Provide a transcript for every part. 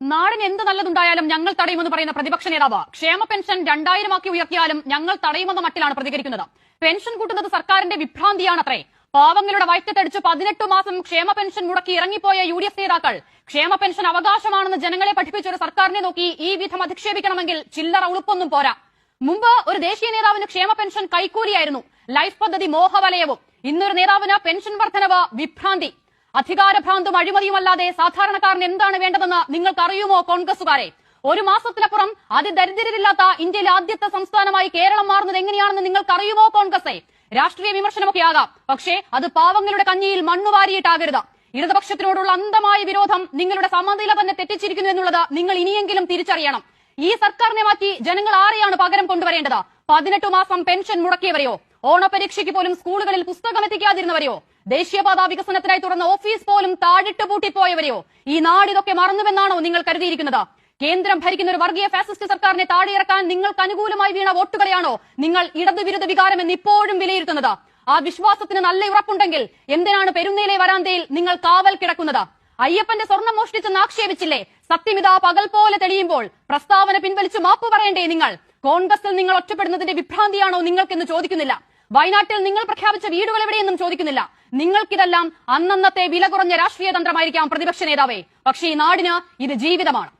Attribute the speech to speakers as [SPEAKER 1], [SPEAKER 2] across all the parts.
[SPEAKER 1] നാടിന് എന്ത് നല്ലതുണ്ടായാലും ഞങ്ങൾ തടയുമെന്ന് പറയുന്ന പ്രതിപക്ഷ നേതാവ് ക്ഷേമ പെൻഷൻ രണ്ടായിരമാക്കി ഉയർത്തിയാലും ഞങ്ങൾ തടയുമെന്ന മട്ടിലാണ് പ്രതികരിക്കുന്നത്. പെൻഷൻ കൂട്ടുന്നത് സർക്കാരിന്റെ വിഭ്രാന്തിയാണത്രേ. പാവങ്ങളുടെ വയറ്റത്തടിച്ച് പതിനെട്ട് മാസം ക്ഷേമ പെൻഷൻ മുടക്കി ഇറങ്ങിപ്പോയ യു ഡി എഫ് നേതാക്കൾ ക്ഷേമ പെൻഷൻ അവകാശമാണെന്ന് ജനങ്ങളെ പഠിപ്പിച്ച ഒരു സർക്കാരിനെ നോക്കി ഈ വിധം അധിക്ഷേപിക്കണമെങ്കിൽ ചില്ലറ ഉളുപ്പൊന്നും പോരാ. മുമ്പ് ഒരു ദേശീയ നേതാവിന് ക്ഷേമ പെൻഷൻ കൈക്കൂലിയായിരുന്നു. ലൈഫ് പദ്ധതി മോഹവലയവും. ഇന്നൊരു നേതാവിന് പെൻഷൻ വർധനവ് വിഭ്രാന്തി. അധികാരഭ്രാന്തും അഴിമതിയുമല്ലാതെ സാധാരണക്കാരന് എന്താണ് വേണ്ടതെന്ന് നിങ്ങൾക്ക് അറിയുമോ കോൺഗ്രസുകാരെ ഒരു മാസത്തിലപ്പുറം അതിദരിദ്രരില്ലാത്ത ഇന്ത്യയിലെ ആദ്യത്തെ സംസ്ഥാനമായി കേരളം മാറുന്നത് എങ്ങനെയാണെന്ന് നിങ്ങൾക്ക് അറിയുമോ കോൺഗ്രസെ രാഷ്ട്രീയ വിമർശനമൊക്കെ ആകാം. പക്ഷേ അത് പാവങ്ങളുടെ കഞ്ഞിയിൽ മണ്ണുവാരിയിട്ടാകരുത് ഇടതുപക്ഷത്തിനോടുള്ള അന്ധമായ വിരോധം നിങ്ങളുടെ സമനില തന്നെ തെറ്റിച്ചിരിക്കുന്നു എന്നുള്ളത് നിങ്ങൾ ഇനിയെങ്കിലും തിരിച്ചറിയണം. ഈ സർക്കാരിനെ മാറ്റി ജനങ്ങൾ ആരെയാണ് പകരം കൊണ്ടുവരേണ്ടത്? പതിനെട്ട് മാസം പെൻഷൻ മുടക്കിയവരെയോ? ഓണപരീക്ഷയ്ക്ക് പോലും സ്കൂളുകളിൽ പുസ്തകം എത്തിക്കാതിരുന്നവരെയോ ദേശീയപാത വികസനത്തിനായി തുറന്ന ഓഫീസ് പോലും താഴിട്ട് പൂട്ടിപ്പോയവരെയോ? ഈ നാട് ഇതൊക്കെ മറന്നുവെന്നാണോ നിങ്ങൾ കരുതിയിരിക്കുന്നത്? കേന്ദ്രം ഭരിക്കുന്ന ഒരു വർഗീയ ഫാസിസ്റ്റ് സർക്കാരിനെ താഴെയിറക്കാൻ നിങ്ങൾക്ക് അനുകൂലമായി വീണ വോട്ടുകളെയാണോ നിങ്ങൾ ഇടതുവിരുദ്ധ വികാരം എന്ന് ഇപ്പോഴും വിലയിരുത്തുന്നത്? ആ വിശ്വാസത്തിന് നല്ല ഉറപ്പുണ്ടെങ്കിൽ എന്തിനാണ് പെരുന്നയിലെ വരാന്തയിൽ നിങ്ങൾ കാവൽ കിടക്കുന്നത്? അയ്യപ്പന്റെ സ്വർണം മോഷ്ടിച്ചെന്ന് ആക്ഷേപിച്ചില്ലേ സത്യമിത പകൽ പോലെ തെളിയുമ്പോൾ പ്രസ്താവന പിൻവലിച്ച് മാപ്പ് പറയണ്ടേ നിങ്ങൾ? കോൺഗ്രസിൽ നിങ്ങൾ ഒറ്റപ്പെടുന്നതിന്റെ വിഭ്രാന്തിയാണോ നിങ്ങൾക്കെന്ന് ചോദിക്കുന്നില്ല. വയനാട്ടിൽ നിങ്ങൾ പ്രഖ്യാപിച്ച വീടുകൾ എവിടെയെന്നും ചോദിക്കുന്നില്ല. നിങ്ങൾക്കിതെല്ലാം അന്നന്നത്തെ വില കുറഞ്ഞ രാഷ്ട്രീയ തന്ത്രമായിരിക്കാം പ്രതിപക്ഷ നേതാവേ. പക്ഷേ ഈ നാടിന് ഇത് ജീവിതമാണ്.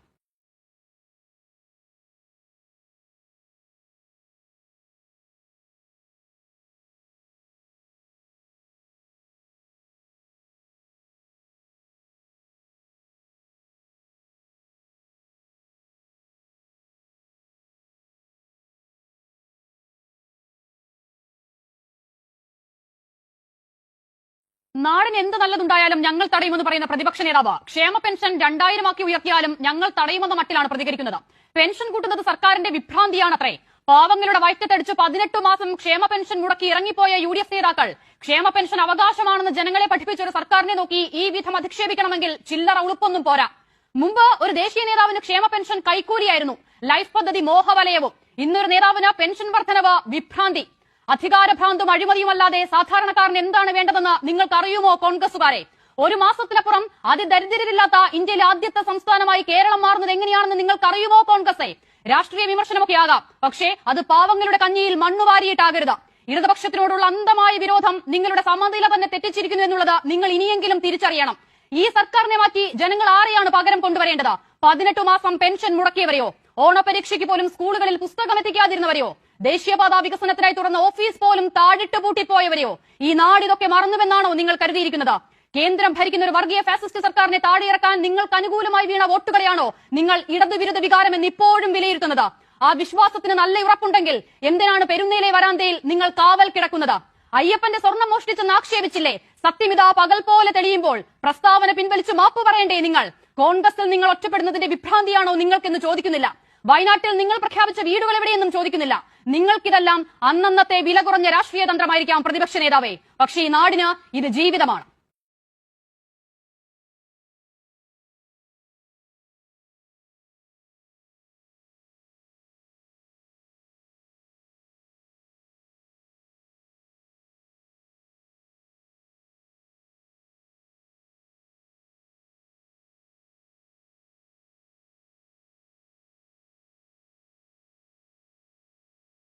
[SPEAKER 1] നാടിന് എന്ത് നല്ലതുണ്ടായാലും ഞങ്ങൾ തടയുമെന്ന് പറയുന്ന പ്രതിപക്ഷ നേതാവ്. ക്ഷേമ പെൻഷൻ രണ്ടായിരമാക്കി ഉയർത്തിയാലും ഞങ്ങൾ തടയുമെന്ന മട്ടിലാണ് പ്രതികരിക്കുന്നത്. പെൻഷൻ കൂട്ടുന്നത് സർക്കാരിന്റെ വിഭ്രാന്തിയാണത്രേ. പാവങ്ങളുടെ വയറ്റത്തടിച്ച് പതിനെട്ട് മാസം ക്ഷേമ പെൻഷൻ മുടക്കി ഇറങ്ങിപ്പോയ യു ഡി എഫ് നേതാക്കൾ ക്ഷേമ പെൻഷൻ അവകാശമാണെന്ന് ജനങ്ങളെ പഠിപ്പിച്ച ഒരു സർക്കാരിനെ നോക്കി ഈ വിധം അധിക്ഷേപിക്കണമെങ്കിൽ ചില്ലറ ഉളുപ്പൊന്നും പോരാ. മുമ്പ് ഒരു ദേശീയ നേതാവിന് ക്ഷേമ പെൻഷൻ കൈക്കൂലിയായിരുന്നു. ലൈഫ് പദ്ധതി മോഹവലയവും. ഇന്നൊരു നേതാവിന് പെൻഷൻ വർധനവ് വിഭ്രാന്തി. അധികാരഭ്രാന്തും അഴിമതിയുമല്ലാതെ സാധാരണക്കാരന് എന്താണ് വേണ്ടതെന്ന് നിങ്ങൾക്ക് അറിയുമോ കോൺഗ്രസുകാരെ ഒരു മാസത്തിനപ്പുറം അതിദരിദ്രരില്ലാത്ത ഇന്ത്യയിലെ ആദ്യത്തെ സംസ്ഥാനമായി കേരളം മാറുന്നത് എങ്ങനെയാണെന്ന് നിങ്ങൾക്ക് അറിയുമോ കോൺഗ്രസെ രാഷ്ട്രീയ വിമർശനമൊക്കെ ആകാം. പക്ഷേ അത് പാവങ്ങളുടെ കഞ്ഞിയിൽ മണ്ണുവാരിയിട്ടാകരുത് ഇടതുപക്ഷത്തിനോടുള്ള അന്തമായ വിരോധം നിങ്ങളുടെ സമനില തന്നെ തെറ്റിച്ചിരിക്കുന്നു എന്നുള്ളത് നിങ്ങൾ ഇനിയെങ്കിലും തിരിച്ചറിയണം. ഈ സർക്കാരിനെ മാറ്റി ജനങ്ങൾ ആരെയാണ് പകരം കൊണ്ടുവരേണ്ടത്? പതിനെട്ട് മാസം പെൻഷൻ മുടക്കിയവരെയോ? ഓണപരീക്ഷയ്ക്ക് പോലും സ്കൂളുകളിൽ പുസ്തകം എത്തിക്കാതിരുന്നവരെയോ ദേശീയപാത വികസനത്തിനായി തുറന്ന ഓഫീസ് പോലും താഴിട്ട് പൂട്ടിപ്പോയവരെയോ? ഈ നാട് ഇതൊക്കെ മറന്നുവെന്നാണോ നിങ്ങൾ കരുതിയിരിക്കുന്നത്? കേന്ദ്രം ഭരിക്കുന്ന ഒരു വർഗീയ ഫാസിസ്റ്റ് സർക്കാരിനെ താഴെയിറക്കാൻ നിങ്ങൾക്ക് അനുകൂലമായി വീണ വോട്ടുകളെയാണോ നിങ്ങൾ ഇടതു ഇടതുവിരുദ്ധ വികാരമെന്ന് ഇപ്പോഴും വിലയിരുത്തുന്നത്? ആ വിശ്വാസത്തിന് നല്ല ഉറപ്പുണ്ടെങ്കിൽ എന്തിനാണ് പെരുന്നയിലെ വരാന്തയിൽ നിങ്ങൾ കാവൽ കിടക്കുന്നത്? അയ്യപ്പന്റെ സ്വർണം മോഷ്ടിച്ചെന്ന് ആക്ഷേപിച്ചില്ലേ സത്യമിതാ പകൽ പോലെ തെളിയുമ്പോൾ പ്രസ്താവന പിൻവലിച്ച് മാപ്പ് പറയണ്ടേ നിങ്ങൾ? കോൺഗ്രസിൽ നിങ്ങൾ ഒറ്റപ്പെടുന്നതിന്റെ വിഭ്രാന്തിയാണോ നിങ്ങൾക്കെന്ന് ചോദിക്കുന്നില്ല. വയനാട്ടിൽ നിങ്ങൾ പ്രഖ്യാപിച്ച വീടുകൾ എവിടെയെന്നും ചോദിക്കുന്നില്ല. നിങ്ങൾക്കിതെല്ലാം അന്നന്നത്തെ വില കുറഞ്ഞ രാഷ്ട്രീയ തന്ത്രമായിരിക്കാം പ്രതിപക്ഷ നേതാവേ. പക്ഷേ ഈ നാടിന് ഇത് ജീവിതമാണ്.